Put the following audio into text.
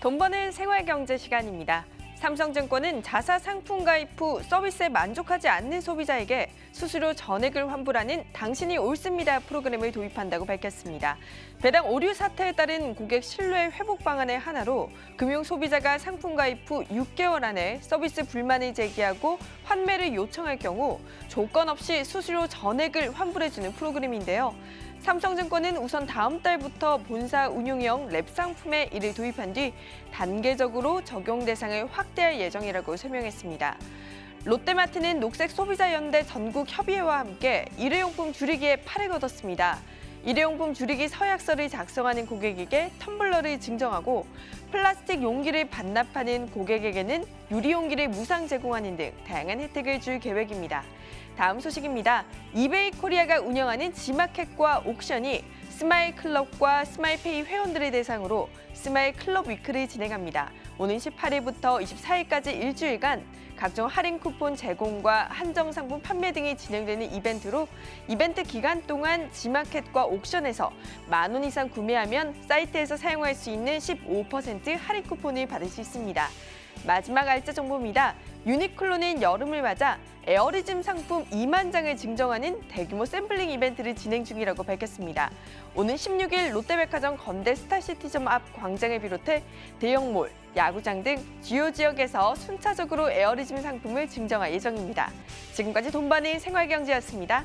돈 버는 생활경제 시간입니다. 삼성증권은 자사 상품 가입 후 서비스에 만족하지 않는 소비자에게 수수료 전액을 환불하는 당신이 옳습니다 프로그램을 도입한다고 밝혔습니다. 배당 오류 사태에 따른 고객 신뢰 회복 방안의 하나로 금융 소비자가 상품 가입 후 6개월 안에 서비스 불만을 제기하고 환매를 요청할 경우 조건 없이 수수료 전액을 환불해주는 프로그램인데요. 삼성증권은 우선 다음 달부터 본사 운용형 랩 상품에 이를 도입한 뒤 단계적으로 적용 대상을 확대할 예정이라고 설명했습니다. 롯데마트는 녹색 소비자 연대 전국 협의회와 함께 일회용품 줄이기에 팔을 걷었습니다. 일회용품 줄이기 서약서를 작성하는 고객에게 텀블러를 증정하고 플라스틱 용기를 반납하는 고객에게는 유리 용기를 무상 제공하는 등 다양한 혜택을 줄 계획입니다. 다음 소식입니다. 이베이 코리아가 운영하는 지마켓과 옥션이 스마일 클럽과 스마일페이 회원들을 대상으로 스마일 클럽 위크를 진행합니다. 오는 18일부터 24일까지 일주일간 각종 할인 쿠폰 제공과 한정 상품 판매 등이 진행되는 이벤트로 이벤트 기간 동안 지마켓과 옥션에서 만 원 이상 구매하면 사이트에서 사용할 수 있는 15% 할인 쿠폰을 받을 수 있습니다. 마지막 알짜 정보입니다. 유니클로는 여름을 맞아 에어리즘 상품 2만 장을 증정하는 대규모 샘플링 이벤트를 진행 중이라고 밝혔습니다. 오는 16일 롯데백화점 건대 스타시티점 앞 광장을 비롯해 대형몰, 야구장 등 주요 지역에서 순차적으로 에어리즘 상품을 증정할 예정입니다. 지금까지 돈반의 생활경제였습니다.